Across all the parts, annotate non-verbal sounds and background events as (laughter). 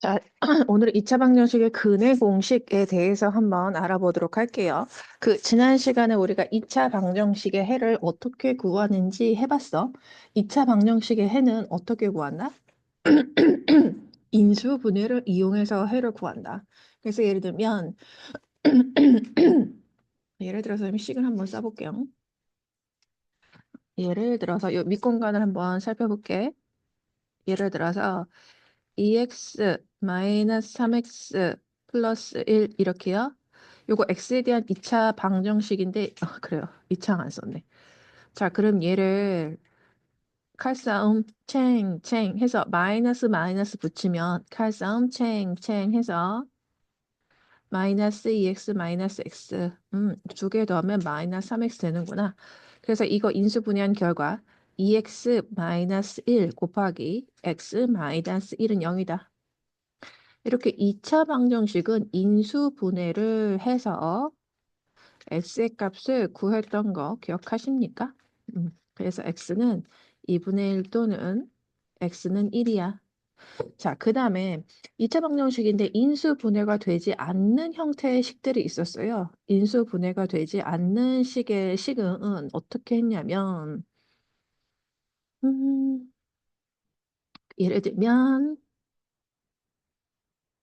자, (clears throat) 오늘 2차 방정식의 근의 공식에 대해서 한번 알아보도록 할게요. 그 지난 시간에 우리가 2차 방정식의 해를 어떻게 구하는지 해봤어. 2차 방정식의 해는 어떻게 구한다? (clears throat) 인수 분해를 이용해서 해를 구한다. 그래서 예를 들면 (clears throat) 예를 들어서 식을 한번 써볼게요. 예를 들어서 이 밑공간을 한번 살펴볼게. 예를 들어서 2x 마이너스 3x 플러스 1 이렇게요. 요거 x에 대한 2차 방정식인데 아, 그래요. 2차 안 썼네. 자, 그럼 얘를 칼싸움 챙챙 해서 마이너스 마이너스 붙이면 칼싸움 챙챙 해서 마이너스 2x 마이너스 x 음, 두 개 더하면 마이너스 3x 되는구나. 그래서 이거 인수분해한 결과 2x 마이너스 1 곱하기 x 마이너스 1은 0이다. 이렇게 2차 방정식은 인수분해를 해서 x의 값을 구했던 거 기억하십니까? 음, 그래서 x는 2분의 1 또는 x는 1이야. 자, 그 다음에 2차 방정식인데 인수분해가 되지 않는 형태의 식들이 있었어요. 인수분해가 되지 않는 식의 식은 어떻게 했냐면 음, 예를 들면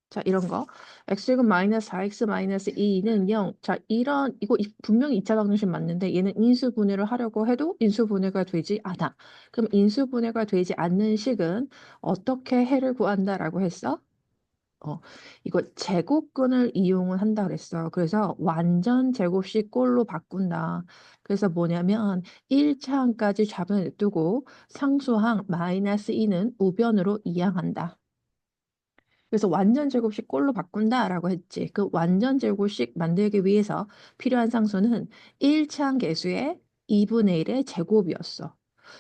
자 이런 거 x제곱 마이너스 4x 마이너스 2는 0. 자 이런 이거 이- 분명히 2차 방정식 맞는데 얘는 인수분해를 하려고 해도 인수분해가 되지 않아. 그럼 인수분해가 되지 않는 식은 어떻게 해를 구한다라고 했어? 어, 이거 제곱근을 이용을 한다 그랬어. 그래서 완전 제곱식 꼴로 바꾼다. 그래서 뭐냐면 1차항까지 좌변에 두고 상수항 마이너스 2는 우변으로 이항한다. 그래서 완전 제곱식 꼴로 바꾼다라고 했지. 그 완전 제곱식 만들기 위해서 필요한 상수는 1차항 계수의 2분의 1의 제곱이었어.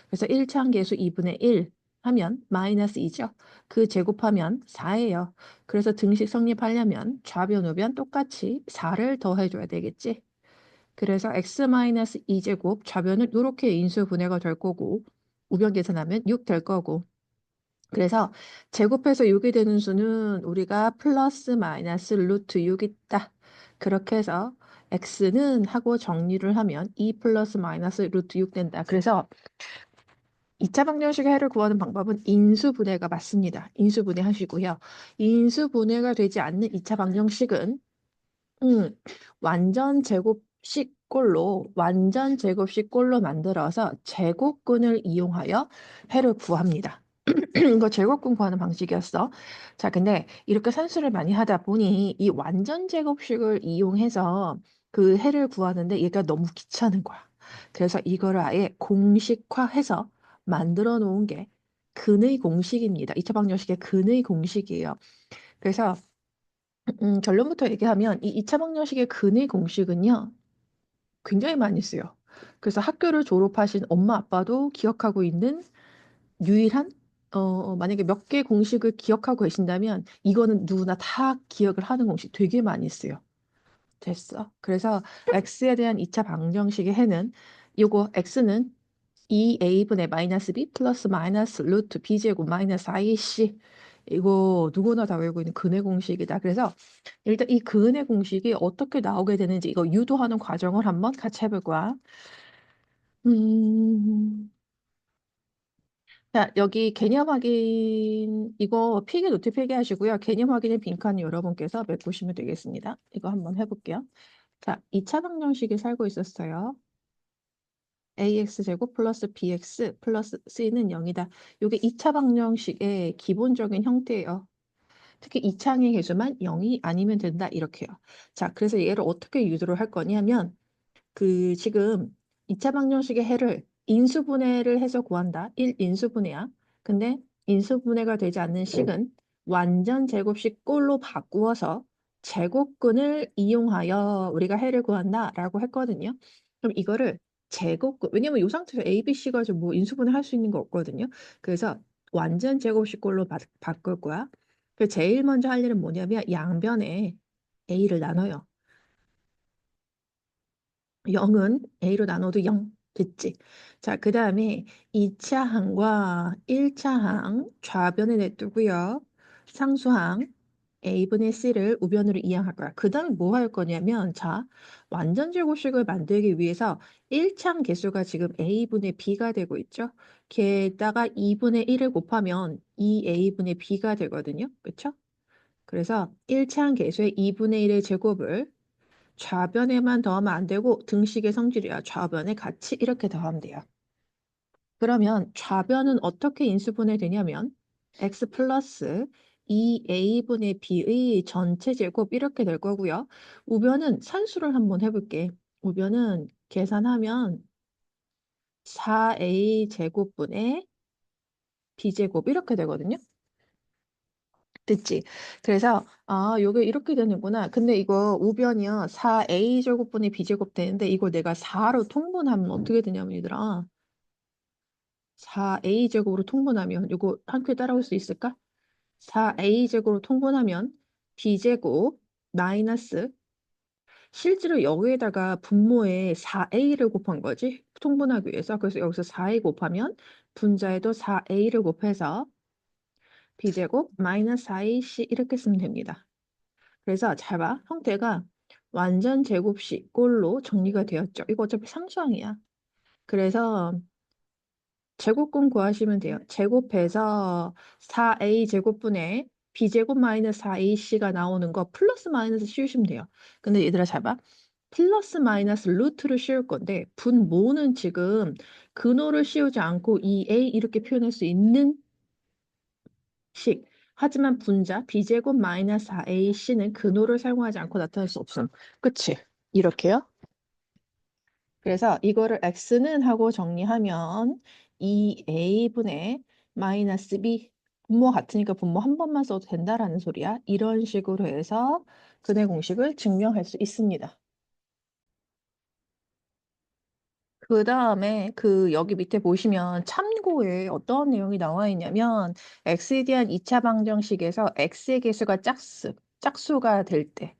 그래서 1차항 계수 2분의 1 하면 마이너스 2죠. 그 제곱하면 4예요. 그래서 등식 성립하려면 좌변, 우변 똑같이 4를 더해줘야 되겠지. 그래서 x 마이너스 2제곱 좌변은 이렇게 인수분해가 될 거고 우변 계산하면 6 될 거고 그래서 제곱해서 6이 되는 수는 우리가 플러스 마이너스 루트 6 있다. 그렇게 해서 x는 하고 정리를 하면 2 플러스 마이너스 루트 6 된다. 그래서 2차 방정식의 해를 구하는 방법은 인수분해가 맞습니다. 인수분해 하시고요. 인수분해가 되지 않는 2차 방정식은 음, 완전 제곱식 꼴로 완전 제곱식 꼴로 만들어서 제곱근을 이용하여 해를 구합니다. (clears throat) 이거 제곱근 구하는 방식이었어. 자, 근데 이렇게 산수를 많이 하다 보니 이 완전 제곱식을 이용해서 그 해를 구하는데 얘가 너무 귀찮은 거야. 그래서 이거를 아예 공식화해서 만들어 놓은 게 근의 공식입니다. 2차 방정식의 근의 공식이에요. 그래서 음, 결론부터 얘기하면 이 2차 방정식의 근의 공식은요. 굉장히 많이 쓰여. 그래서 학교를 졸업하신 엄마 아빠도 기억하고 있는 유일한 어, 만약에 몇 개 공식을 기억하고 계신다면 이거는 누구나 다 기억을 하는 공식 되게 많이 쓰여. 됐어. 그래서 x에 대한 2차 방정식의 해는 요거 x는 2a분의 마이너스 b 플러스 마이너스 루트 b제곱 마이너스 4ac 이거 누구나 다 외우고 있는 근의 공식이다. 그래서 일단 이 근의 공식이 어떻게 나오게 되는지 이거 유도하는 과정을 한번 같이 해볼 거야. 음, 자, 여기 개념 확인, 이거 필기 노트 필기하시고요. 개념 확인의 빈칸을 여러분께서 메꾸시면 되겠습니다. 이거 한번 해볼게요. 자, 2차 방정식에 살고 있었어요. Ax 제곱 플러스 bx 플러스 c는 0이다. 이게 2차 방정식의 기본적인 형태예요. 특히 2차항의 개수만 0이 아니면 된다. 이렇게요. 자, 그래서 얘를 어떻게 유도를 할 거냐면 그 지금 2차 방정식의 해를 인수분해를 해서 구한다. 1 인수분해야. 근데 인수분해가 되지 않는 식은 완전 제곱식 꼴로 바꾸어서 제곱근을 이용하여 우리가 해를 구한다라고 했거든요. 그럼 이거를 제곱근 왜냐면 이 상태에서 A, B, C가 뭐 인수분해 할 수 있는 거 없거든요. 그래서 완전 제곱식 꼴로 바, 바꿀 거야. 그 제일 먼저 할 일은 뭐냐면 양변에 A를 나눠요. 0은 A로 나눠도 0 됐지? 자, 그 다음에 2차 항과 1차 항 좌변에 냅두고요. 상수항 a분의 c를 우변으로 이항할 거야. 그 다음에 뭐 할 거냐면 자, 완전 제곱식을 만들기 위해서 1차항 개수가 지금 a분의 b가 되고 있죠? 걔에다가 2분의 1을 곱하면 2a분의 b가 되거든요. 그쵸? 그래서 1차항 개수의 2분의 1의 제곱을 좌변에만 더하면 안 되고 등식의 성질이야. 좌변에 같이 이렇게 더하면 돼요. 그러면 좌변은 어떻게 인수분해 되냐면 x 플러스 2a분의 b의 전체 제곱 이렇게 될 거고요. 우변은 산수를 한번 해볼게. 우변은 계산하면 4a 제곱분의 b제곱 이렇게 되거든요. 됐지? 그래서 아, 요게 이렇게 되는구나. 근데 이거 우변이요. 4a 제곱분의 b제곱 되는데 이거 내가 4로 통분하면 어떻게 되냐면 얘들아. 4a 제곱으로 통분하면 이거 한큐 따라올 수 있을까? 4a 제곱으로 통분하면 b제곱 마이너스 실제로 여기에다가 분모에 4a를 곱한 거지. 통분하기 위해서. 그래서 여기서 4a 곱하면 분자에도 4a를 곱해서 b제곱 마이너스 4ac 이렇게 쓰면 됩니다. 그래서 잘 봐. 형태가 완전 제곱식 꼴로 정리가 되었죠. 이거 어차피 상수항이야. 그래서 제곱근 구하시면 돼요. 제곱해서 4a 제곱분의 b제곱 마이너스 4ac가 나오는 거 플러스 마이너스 씌우시면 돼요. 근데 얘들아 잘 봐. 플러스 마이너스 루트를 씌울 건데 분모는 지금 근호를 씌우지 않고 2a 이렇게 표현할 수 있는 식. 하지만 분자 b제곱 마이너스 4ac는 근호를 사용하지 않고 나타낼 수 없음. 그치? 이렇게요. 그래서 이거를 x는 하고 정리하면 2a분의 마이너스 b 분모 같으니까 분모 한 번만 써도 된다라는 소리야. 이런 식으로 해서 근의 공식을 증명할 수 있습니다. 그 다음에 그 여기 밑에 보시면 참고에 어떤 내용이 나와 있냐면 x에 대한 2차 방정식에서 x의 개수가 짝수, 짝수가 될 때,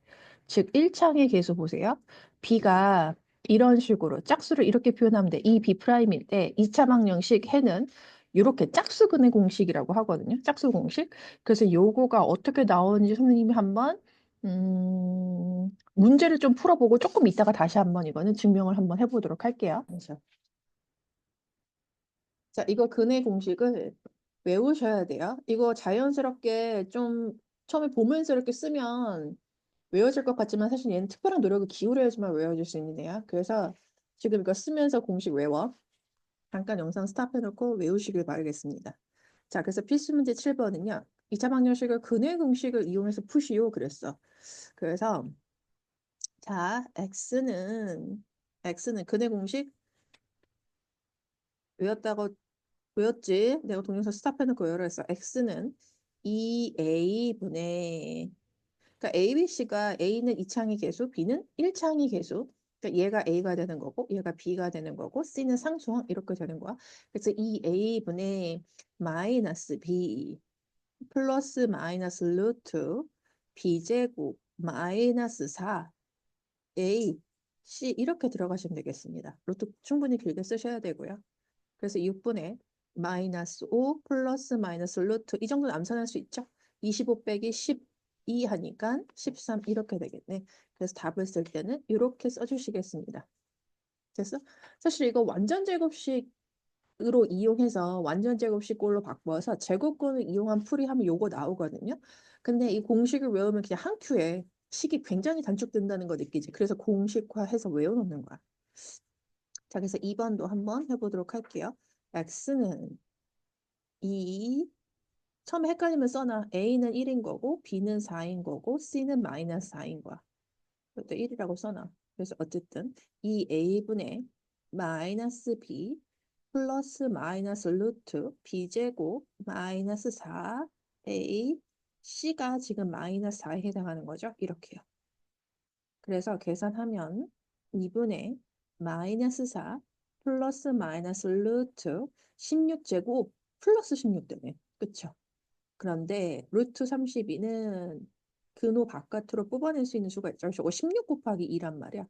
즉 1차항의 개수 보세요. b가 이런 식으로 짝수를 이렇게 표현하면 돼. 이 b'일 때 2차 방정식 해는 이렇게 짝수근의 공식이라고 하거든요. 짝수 공식. 그래서 요거가 어떻게 나오는지 선생님이 한번 음, 문제를 좀 풀어보고 조금 이따가 다시 한번 이거는 증명을 한번 해보도록 할게요. 그래서 자, 이거 근의 공식을 외우셔야 돼요. 이거 자연스럽게 좀 처음에 보면서 이렇게 쓰면 외워질 것 같지만 사실 얘는 특별한 노력을 기울여야지만 외워질 수 있는 애야. 그래서 지금 이거 쓰면서 공식 외워. 잠깐 영상 스탑해놓고 외우시길 바라겠습니다. 자, 그래서 필수 문제 7번은요. 2차 방정식을 근의 공식을 이용해서 푸시오 그랬어. 그래서 자, x는 x는 근의 공식 외웠다고 외웠지? 내가 동영상 스탑해놓고 외우라 했어. x는 2a분의 그러니까 a, b, c가 a는 2창의 개수, b는 1창의 개수. 그러니까 얘가 a가 되는 거고 얘가 b가 되는 거고 c는 상수항 이렇게 되는 거야. 그래서 2a분의 마이너스 b 플러스 마이너스 루트 b제곱 마이너스 4 a c 이렇게 들어가시면 되겠습니다. 루트 충분히 길게 쓰셔야 되고요. 그래서 6분의 마이너스 5 플러스 마이너스 루트 이 정도는 암산할 수 있죠? 25 빼기 12 하니까 13 이렇게 되겠네. 그래서 답을 쓸 때는 이렇게 써주시겠습니다. 됐어? 사실 이거 완전 제곱식 으로 이용해서 완전 제곱식꼴로 바꿔서 제곱권을 이용한 풀이 하면 요거 나오거든요. 근데 이 공식을 외우면 그냥 한 큐에 식이 굉장히 단축된다는 거 느끼지. 그래서 공식화해서 외워놓는 거야. 자, 그래서 2번도 한번 해보도록 할게요. x는 2, 처음에 헷갈리면 써놔. a는 1인 거고, b는 4인 거고, c는 마이너스 4인 거야. 그것도 1이라고 써놔. 그래서 어쨌든 2a분의 마이너스 b 플러스 마이너스 루트 b제곱 마이너스 4a c가 지금 마이너스 4에 해당하는 거죠. 이렇게요. 그래서 계산하면 2분의 마이너스 4 플러스 마이너스 루트 16제곱 플러스 16 되네. 그쵸? 그런데 루트 32는 근호 바깥으로 뽑아낼 수 있는 수가 있죠. 저거 16 곱하기 2란 말이야.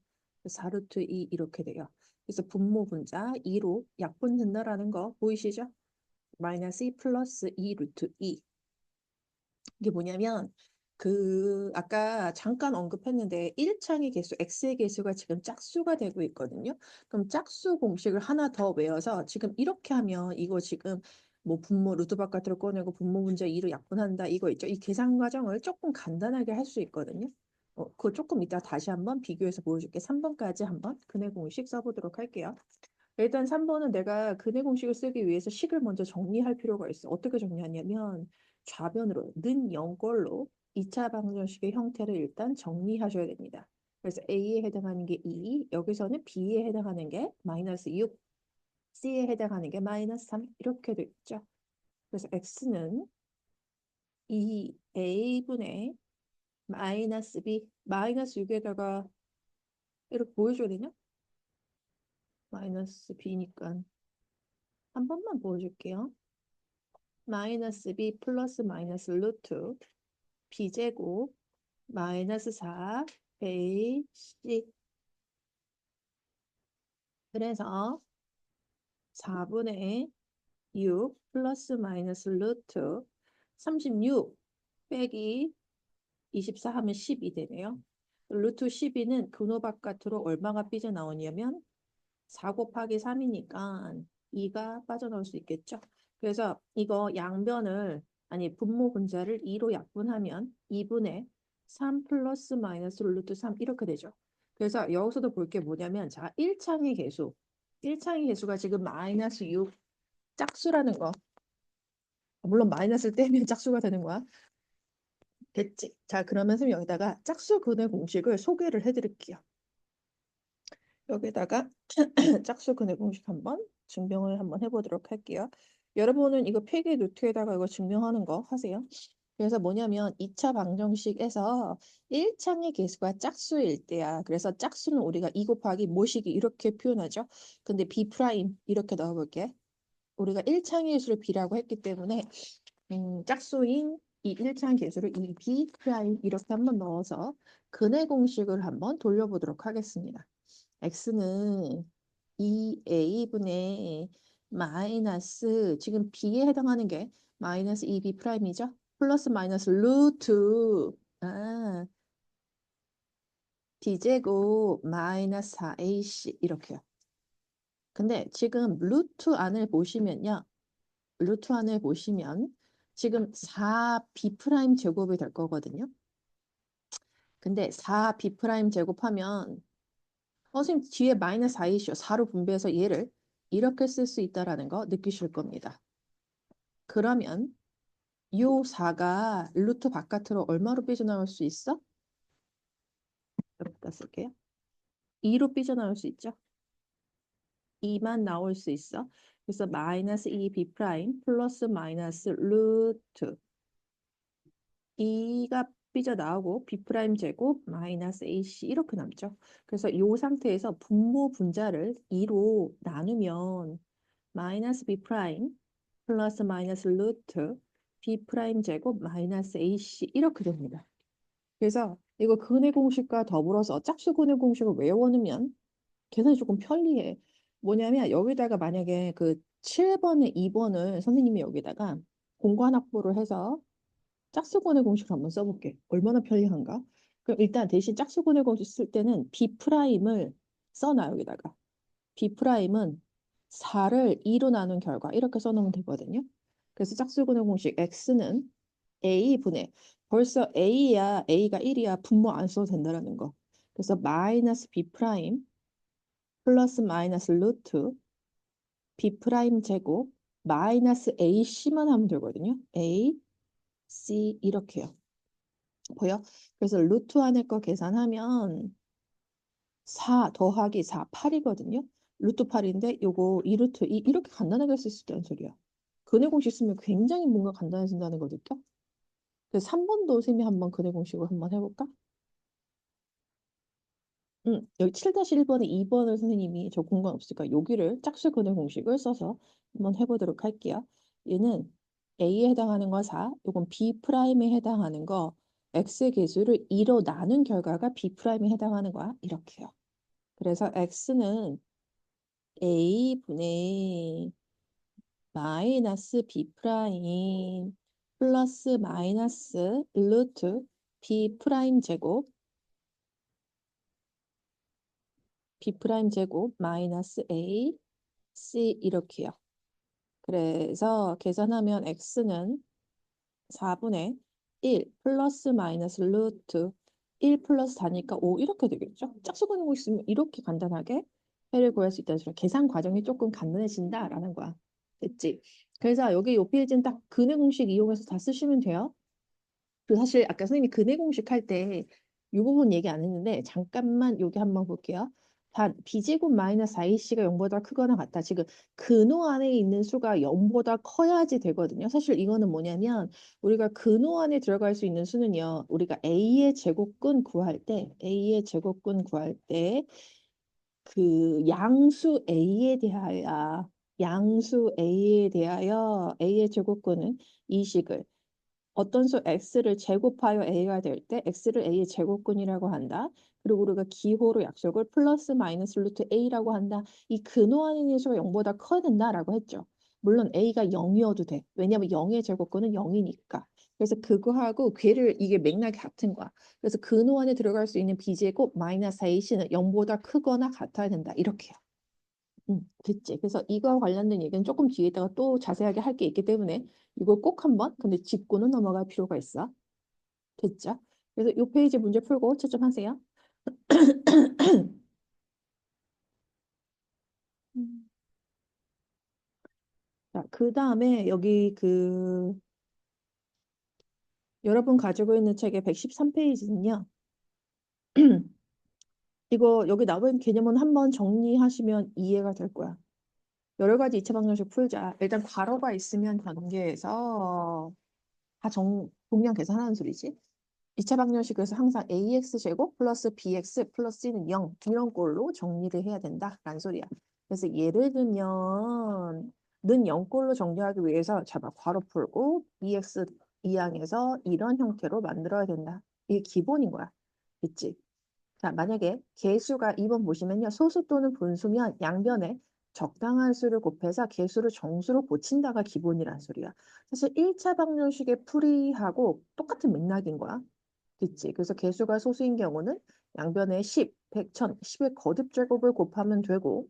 4루트 2 이렇게 돼요. 그래서 분모 분자 2로 약분 된다라는 거 보이시죠? 마이너스 2 플러스 2 루트 2 이게 뭐냐면 그 아까 잠깐 언급했는데 1창의 개수 x의 개수가 지금 짝수가 되고 있거든요. 그럼 짝수 공식을 하나 더 외워서 지금 이렇게 하면 이거 지금 뭐 분모 루트 바깥으로 꺼내고 분모 문제 2로 약분한다 이거 있죠. 이 계산 과정을 조금 간단하게 할 수 있거든요. 어, 그거 조금 이따 다시 한번 비교해서 보여줄게. 3번까지 한번 근해 공식 써보도록 할게요. 일단 3번은 내가 근해 공식을 쓰기 위해서 식을 먼저 정리할 필요가 있어. 어떻게 정리하냐면 좌변으로 는 0걸로 2차 방정식의 형태를 일단 정리하셔야 됩니다. 그래서 A에 해당하는 게 2, 여기서는 B에 해당하는 게 마이너스 6, C에 해당하는 게 마이너스 3 이렇게 됐죠. 그래서 X는 2A분의 마이너스 B, 마이너스 6에다가 이렇게 보여줘야 되냐? 마이너스 B니까 한 번만 보여줄게요. 마이너스 B 플러스 마이너스 루트 B제곱 마이너스 4 A C 그래서 4분의 6 플러스 마이너스 루트 36 빼기 24 하면 10이 되네요. 루트 12는 근호 바깥으로 얼마가 삐져나오냐면 4 곱하기 3이니까 2가 빠져나올 수 있겠죠. 그래서 이거 양변을 아니 분모 분자를 2로 약분하면 2분의 3 플러스 마이너스 루트 3 이렇게 되죠. 그래서 여기서도 볼 게 뭐냐면 자 1창의 개수 1창의 개수가 지금 마이너스 6 짝수라는 거 물론 마이너스를 떼면 (laughs) 짝수가 되는 거야. 됐지? 자 그러면 선생님 여기다가 짝수 근의 공식을 소개를 해드릴게요. 여기다가 (clears throat) 짝수 근의 공식 한번 증명을 한번 해보도록 할게요. 여러분은 이거 필기 노트에다가 이거 증명하는 거 하세요. 그래서 뭐냐면 2차 방정식에서 1창의 개수가 짝수일 때야. 그래서 짝수는 우리가 2 곱하기 모시기 이렇게 표현하죠. 근데 B 프라임 이렇게 넣어볼게. 우리가 1창의 개수를 B라고 했기 때문에 음, 짝수인 이 1창 개수를 이 B 프라임 이렇게 한번 넣어서 근의 공식을 한번 돌려보도록 하겠습니다. X는 2A분의 마이너스 지금 B에 해당하는 게 마이너스 2B 프라임이죠. 플러스 마이너스 루트 아 D제곱 마이너스 4AC 이렇게요. 근데 지금 루트 안을 보시면요. 루트 안을 보시면 지금 4B 프라임 제곱이 될 거거든요. 근데 4B 프라임 제곱하면 어, 선생님 뒤에 마이너스 4이시오. 4로 분배해서 얘를 이렇게 쓸 수 있다라는 거 느끼실 겁니다. 그러면 요 4가 루트 바깥으로 얼마로 삐져나올 수 있어? 여기다 쓸게요. 2로 삐져나올 수 있죠? 2만 나올 수 있어. 그래서 마이너스 2b 프라임 플러스 마이너스 루트 2가 삐져나오고 b 프라임 제곱 마이너스 ac 이렇게 남죠. 그래서 이 상태에서 분모 분자를 2로 나누면 마이너스 b 프라임 플러스 마이너스 루트 b 프라임 제곱 마이너스 ac 이렇게 됩니다. 그래서 이거 근의 공식과 더불어서 짝수 근의 공식을 외워놓으면 계산이 조금 편리해. 뭐냐면 여기다가 만약에 그 7번에 2번을 선생님이 여기다가 공간 확보를 해서 짝수근의 공식을 한번 써볼게. 얼마나 편리한가? 그럼 일단 대신 짝수근의 공식 쓸 때는 B 프라임을 써놔 여기다가. B 프라임은 4를 2로 나눈 결과 이렇게 써놓으면 되거든요. 그래서 짝수근의 공식 X는 A분의 벌써 A야 A가 1이야 분모 안 써도 된다는 거. 그래서 마이너스 B 프라임 플러스 마이너스 루트 B 프라임 제곱 마이너스 AC만 하면 되거든요. A C 이렇게요. 보여? 그래서 루트 안에 거 계산하면 4 더하기 4, 8이거든요. 루트 8인데 요거 2루트 2 이렇게 간단하게 쓸 수 있다는 소리야. 근해 공식 쓰면 굉장히 뭔가 간단해진다는 거 느껴? 그래서 3번도 선생님이 한번 근해 공식을 한번 해볼까? 응, 여기 7-1번에 2번을 선생님이 저 공간 없으니까 여기를 짝수 근해 공식을 써서 한번 해보도록 할게요. 얘는 A에 해당하는 거 4, 이건 B 프라임에 해당하는 거 X의 개수를 2로 나눈 결과가 B 프라임에 해당하는 거야. 이렇게요. 그래서 X는 a분의 마이너스 b 프라임 플러스 마이너스 루트 b 프라임 제곱 b 프라임 제곱 마이너스 a c 이렇게요. 그래서 계산하면 x는 4분의 1 플러스 마이너스 루트 1 플러스 4니까 5 이렇게 되겠죠. 짝수근하고 있으면 이렇게 간단하게 해를 구할 수 있다는 소리. 계산 과정이 조금 간단해진다라는 거야. 됐지? 그래서 여기 요 페이지는 딱 근해 공식 이용해서 다 쓰시면 돼요. 그 사실 아까 선생님이 근해 공식 할 때 이 부분 얘기 안 했는데 잠깐만 여기 한번 볼게요. 단 b제곱 마이너스 4ac가 0보다 크거나 같다. 지금 근호 안에 있는 수가 0보다 커야지 되거든요. 사실 이거는 뭐냐면 우리가 근호 안에 들어갈 수 있는 수는요. 우리가 a의 제곱근 구할 때 a의 제곱근 구할 때 그 양수 a에 대하여 양수 a에 대하여 a의 제곱근은 이 식을 어떤 수 x를 제곱하여 a가 될 때 x를 a의 제곱근이라고 한다. 그리고 우리가 기호로 약속을 플러스 마이너스 루트 a라고 한다. 이 근호 안에 있는 수가 0보다 커야 된다라고 했죠. 물론 a가 0이어도 돼. 왜냐면 0의 제곱근은 0이니까. 그래서 그거하고 괴를 이게 맥락이 같은 거야. 그래서 근호 안에 들어갈 수 있는 b제곱 마이너스 ac는 0보다 크거나 같아야 된다. 이렇게요. 음, 됐지. 그래서 이거와 관련된 얘기는 조금 뒤에다가 또 자세하게 할 게 있기 때문에 이거 꼭 한번 근데 짚고는 넘어갈 필요가 있어. 됐죠? 그래서 이 페이지 문제 풀고 채점하세요. 음. (clears throat) 자, 그 다음에 여기 그 여러분 가지고 있는 책의 113페이지는요. (clears throat) 이거 여기 나온 개념은 한번 정리하시면 이해가 될 거야. 여러 가지 이차 방정식 풀자. 일단 괄호가 있으면 전개해서 다 정, 동량 계산하는 소리지. 이차 방정식에서 항상 ax제곱 플러스 bx 플러스 c는 0 이런 꼴로 정리를 해야 된다라는 소리야. 그래서 예를 들면 는 0꼴로 정리하기 위해서 잡아 괄호 풀고 bx 이항에서 이런 형태로 만들어야 된다. 이게 기본인 거야. 있지? 자, 만약에 개수가 2번 보시면요. 소수 또는 분수면 양변에 적당한 수를 곱해서 개수를 정수로 고친다가 기본이란 소리야. 사실 1차 방정식의 풀이하고 똑같은 맥락인 거야. 그치? 그래서 개수가 소수인 경우는 양변에 10, 100, 1000, 10의 거듭 제곱을 곱하면 되고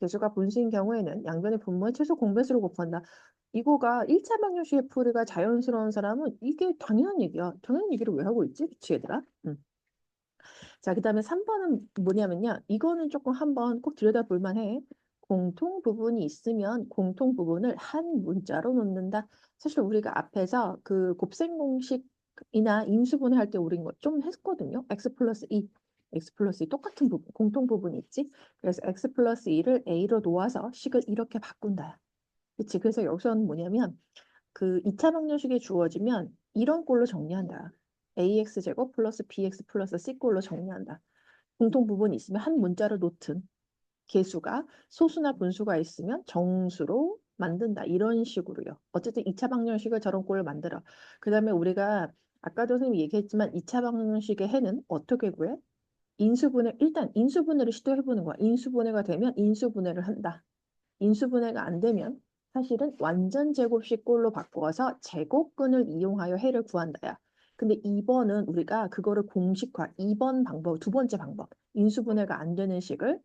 개수가 분수인 경우에는 양변의 분모의 최소 공배수를 곱한다. 이거가 1차 방정식의 풀이가 자연스러운 사람은 이게 당연한 얘기야. 당연한 얘기를 왜 하고 있지? 그치 얘들아? 응. 자, 그 다음에 3번은 뭐냐면요. 이거는 조금 한번 꼭 들여다볼 만해. 공통 부분이 있으면 공통 부분을 한 문자로 놓는다. 사실 우리가 앞에서 그 곱셈 공식이나 인수분해 할 때 우리 좀 했거든요. x 플러스 2, x 플러스 2 똑같은 부분, 공통 부분이 있지. 그래서 x 플러스 2를 a로 놓아서 식을 이렇게 바꾼다. 그치? 그래서 여기서는 뭐냐면 그 2차 방정식이 주어지면 이런 꼴로 정리한다. Ax 제곱 플러스 bx 플러스 c 꼴로 정리한다. 공통 부분이 있으면 한 문자로 놓든 개수가 소수나 분수가 있으면 정수로 만든다. 이런 식으로요. 어쨌든 2차 방정식을 저런 꼴을 만들어. 그 다음에 우리가 아까도 선생님이 얘기했지만 2차 방정식의 해는 어떻게 구해? 인수분해, 일단 인수분해를 시도해보는 거야. 인수분해가 되면 인수분해를 한다. 인수분해가 안 되면 사실은 완전 제곱식 꼴로 바꿔서 제곱근을 이용하여 해를 구한다야. 근데 2번은 우리가 그거를 공식화, 2번 방법, 두 번째 방법, 인수분해가 안 되는 식을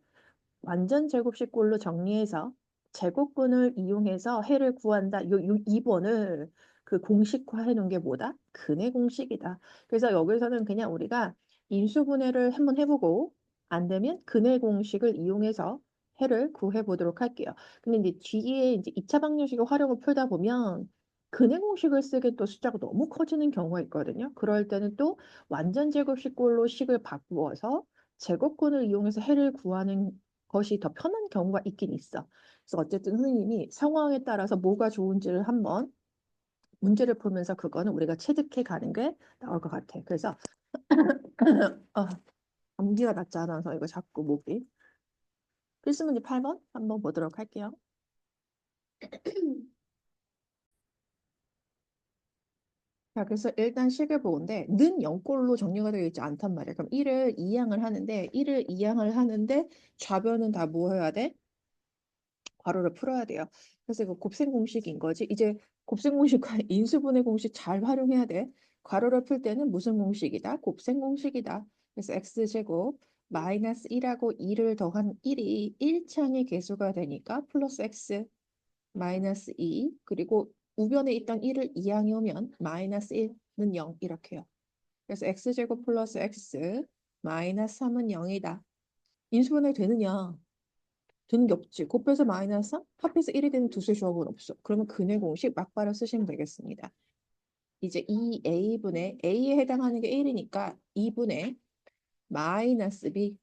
완전 제곱식 꼴로 정리해서 제곱근을 이용해서 해를 구한다. 요, 요 2번을 그 공식화해 놓은 게 뭐다? 근해 공식이다. 그래서 여기서는 그냥 우리가 인수분해를 한번 해보고 안 되면 근해 공식을 이용해서 해를 구해 보도록 할게요. 근데 이제 뒤에 이제 2차 방정식의 활용을 풀다 보면 근해 공식을 쓰게 또 숫자가 너무 커지는 경우가 있거든요. 그럴 때는 또 완전 제곱식 꼴로 식을 바꾸어서 제곱근을 이용해서 해를 구하는 것이 더 편한 경우가 있긴 있어. 그래서 어쨌든 선생님이 상황에 따라서 뭐가 좋은지를 한번 문제를 풀면서 그거는 우리가 체득해 가는 게 나올 것 같아. 그래서 (coughs) 어, 감기가 낫지 않아서 이거 자꾸 목이 필수 문제 8번 한번 보도록 할게요. (coughs) 자, 그래서 일단 식을 보는데 는 0꼴로 정리가 되어 있지 않단 말이야. 그럼 1을 이항을 하는데 1을 이항을 하는데 좌변은 다뭐 해야 돼? 괄호를 풀어야 돼요. 그래서 이거 곱셈 공식인 거지. 이제 곱셈 공식과 (laughs) 인수분해 공식 잘 활용해야 돼. 괄호를 풀 때는 무슨 공식이다? 곱셈 공식이다. 그래서 x제곱 마이너스 1하고 2를 더한 1이 1창의 개수가 되니까 플러스 x 마이너스 2 그리고 우변에 있던 1을 이항해 오면 마이너스 1는 0 이렇게요. 그래서 x제곱 플러스 x 마이너스 3은 0이다. 인수분해 되느냐? 되는 게 없지. 곱해서 마이너스 3, 합해서 1이 되는 두수의 조합은 없어. 그러면 근의 공식 막바로 쓰시면 되겠습니다. 이제 2a분의 a에 해당하는 게 1이니까 2분의 마이너스 b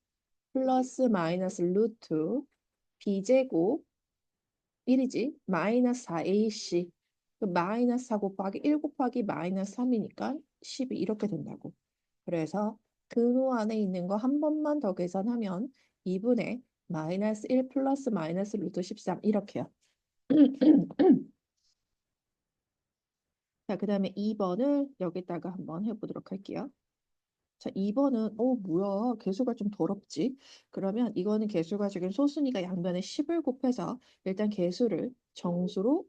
플러스 마이너스 루트 b제곱 1이지 마이너스 4ac 그 마이너스 4 곱하기 1 곱하기 마이너스 3이니까 10이 이렇게 된다고. 그래서 근호 안에 있는 거 한 번만 더 계산하면 2분의 마이너스 1 플러스 마이너스 루트 13 이렇게요. (clears throat) 자, 그 다음에 2번을 여기다가 한번 해보도록 할게요. 자, 2번은 어 뭐야 개수가 좀 더럽지? 그러면 이거는 개수가 지금 소순위가 양변에 10을 곱해서 일단 개수를 정수로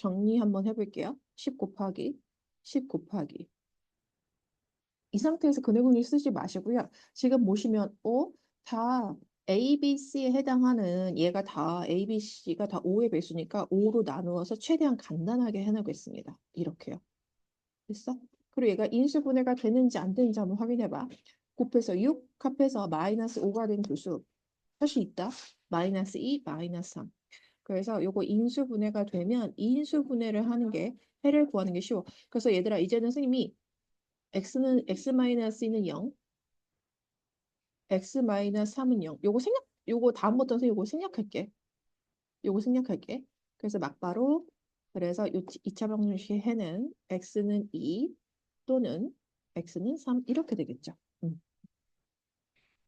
정리 한번 해볼게요. 10 곱하기 10 곱하기 이 상태에서 근해공식 쓰지 마시고요. 지금 보시면 어? 다 A, B, C에 해당하는 얘가 다 A, B, C가 다 5의 배수니까 5로 나누어서 최대한 간단하게 해놓겠습니다. 이렇게요. 됐어? 그리고 얘가 인수분해가 되는지 안 되는지 한번 확인해봐. 곱해서 6, 합해서 마이너스 5가 된 두수. 할수 있다. 마이너스 2, 마이너스 3. 그래서 요거 인수분해가 되면 인수분해를 하는 게 해를 구하는 게 쉬워. 그래서 얘들아 이제는 선생님이 x는 x 마이너스 2는 0, x 마이너스 3은 0. 요거 생략 요거 다음부터 서 요거 생략할게. 요거 생략할게. 그래서 막바로 그래서 요 2차 방정식의 해는 x는 2 또는 x는 3 이렇게 되겠죠. 음.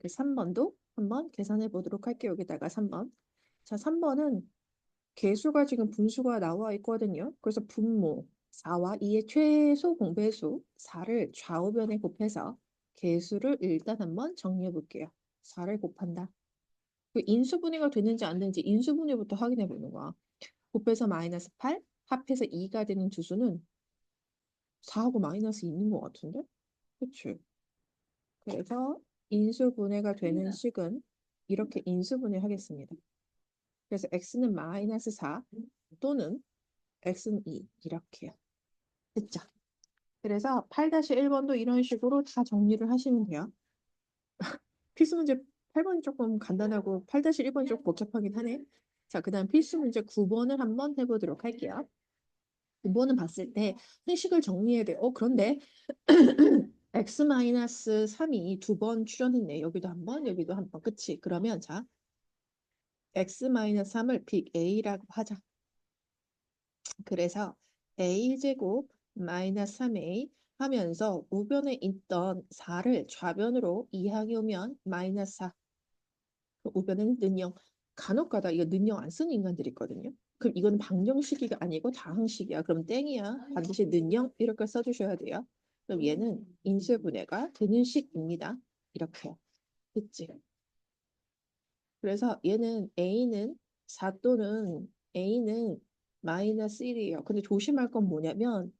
3번도 한번 계산해 보도록 할게요. 여기다가 3번. 자, 3번은 개수가 지금 분수가 나와 있거든요. 그래서 분모 4와 2의 최소 공배수 4를 좌우변에 곱해서 개수를 일단 한번 정리해 볼게요. 4를 곱한다. 그 인수분해가 되는지 안 되는지 인수분해부터 확인해 보는 거야. 곱해서 마이너스 8, 합해서 2가 되는 주수는 4하고 마이너스 있는 것 같은데? 그치? 그래서 인수분해가 되는 식은 이렇게 인수분해 하겠습니다. 그래서 x는 마이너스 4 또는 x는 2 이렇게요. 됐죠? 그래서 8-1번도 이런 식으로 다 정리를 하시면 돼요. (laughs) 필수 문제 8번이 조금 간단하고 8-1번이 조금 복잡하긴 하네. 자, 그 다음 필수 문제 9번을 한번 해보도록 할게요. 9번은 봤을 때 회식을 정리해야 돼요. 어, 그런데 (clears throat) x-3이 두 번 출연했네. 여기도 한 번, 여기도 한 번. 그치? 그러면 자, x-3을 빅 A라고 하자. 그래서 A 제곱 마이너스 3A 하면서 우변에 있던 4를 좌변으로 이항해 오면 마이너스 4. 그 우변에는 는영. 간혹가다 이거 는영 안 쓰는 인간들이 있거든요. 그럼 이건 방정식이 아니고 다항식이야. 그럼 땡이야. 반드시 는영 이렇게 써주셔야 돼요. 그럼 얘는 인수분해가 되는 식입니다. 이렇게요. 됐지? 그래서 얘는 A는 4 또는 A는 마이너스 1이에요. 근데 조심할 건 뭐냐면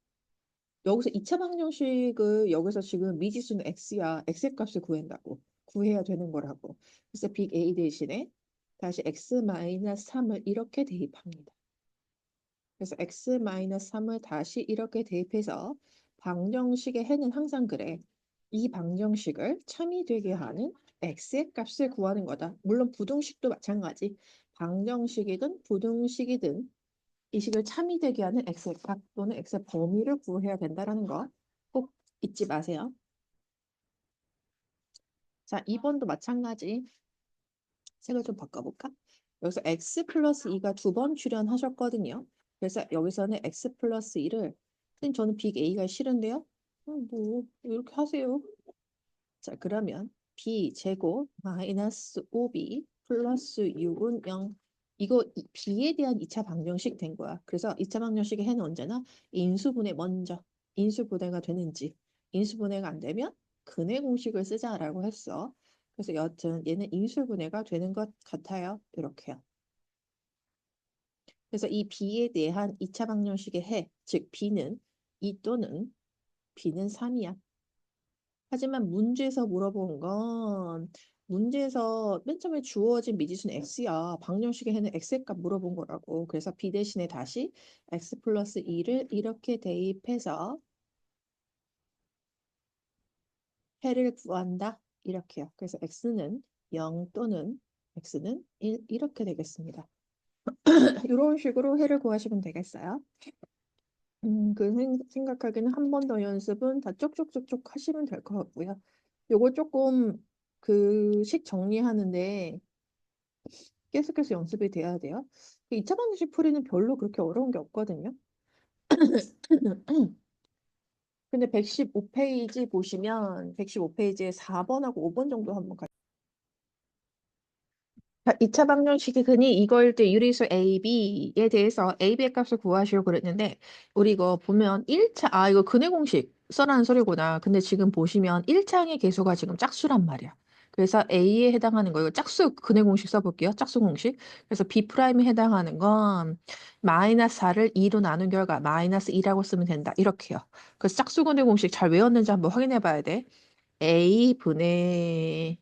여기서 2차 방정식을 여기서 지금 미지수는 x야. x의 값을 구한다고. 구해야 되는 거라고. 그래서 빅 A 대신에 다시 x 마이너스 3을 이렇게 대입합니다. 그래서 x 마이너스 3을 다시 이렇게 대입해서 방정식의 해는 항상 그래. 이 방정식을 참이 되게 하는 x의 값을 구하는 거다. 물론 부등식도 마찬가지. 방정식이든 부등식이든 이 식을 참이 되게 하는 x의 값 또는 x의 범위를 구해야 된다는 거 꼭 잊지 마세요. 자, 2번도 마찬가지. 색을 좀 바꿔볼까? 여기서 x 플러스 2가 두 번 출연하셨거든요. 그래서 여기서는 x 플러스 2를 선생님 저는 빅 A가 싫은데요? 어, 뭐 이렇게 하세요. 자, 그러면 b 제곱 마이너스 5b 플러스 6은 0 이거 이- B에 대한 2차 방정식 된 거야. 그래서 2차 방정식의 해는 언제나 인수분해 먼저 인수분해가 되는지 인수분해가 안 되면 근해 공식을 쓰자라고 했어. 그래서 여튼 얘는 인수분해가 되는 것 같아요. 이렇게요. 그래서 이 B에 대한 2차 방정식의 해, 즉 B는 2 또는 B는 3이야. 하지만 문제에서 물어본 건 문제에서 맨 처음에 주어진 미지수는 x야. 방정식의 해는 x의 값 물어본 거라고. 그래서 b 대신에 다시 x 플러스 2를 이렇게 대입해서 해를 구한다. 이렇게요. 그래서 x는 0 또는 x는 1 이렇게 되겠습니다. (clears throat) 이런 식으로 해를 구하시면 되겠어요. 음, 그 생- 생각하기는 한 번 더 연습은 다 쪽쪽쪽쪽 하시면 될 것 같고요. 요거 조금 그 식 정리하는데 계속해서 연습이 돼야 돼요. 2차 방정식 풀이는 별로 그렇게 어려운 게 없거든요. (clears throat) 근데 115페이지 보시면 115페이지에 4번하고 5번 정도 한번 가. 자, 2차 방정식의 근이 이걸 때 유리수 A, B에 대해서 A, B의 값을 구하시려고 그랬는데 우리 이거 보면 1차 아 이거 근의 공식 써라는 소리구나. 근데 지금 보시면 1차항의 개수가 지금 짝수란 말이야. 그래서 A에 해당하는 거 이거 짝수 근의 공식 써볼게요. 짝수 공식. 그래서 B 프라임에 해당하는 건 마이너스 4를 2로 나눈 결과 마이너스 2라고 쓰면 된다. 이렇게요. 그래서 짝수 근의 공식 잘 외웠는지 한번 확인해 봐야 돼. A 분의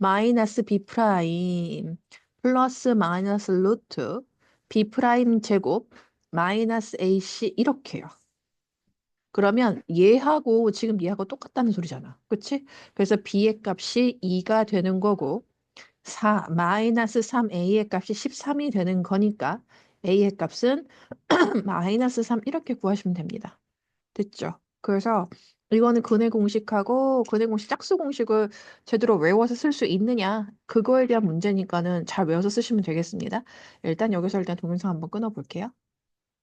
마이너스 B 프라임 플러스 마이너스 루트 B 프라임 제곱 마이너스 AC 이렇게요. 그러면 얘하고 지금 얘하고 똑같다는 소리잖아. 그치? 그래서 B의 값이 2가 되는 거고 4 마이너스 3A의 값이 13이 되는 거니까 A의 값은 (clears throat) 마이너스 3 이렇게 구하시면 됩니다. 됐죠? 그래서 이거는 근의 공식하고 근의 공식 짝수 공식을 제대로 외워서 쓸 수 있느냐 그거에 대한 문제니까는 잘 외워서 쓰시면 되겠습니다. 일단 여기서 일단 동영상 한번 끊어 볼게요.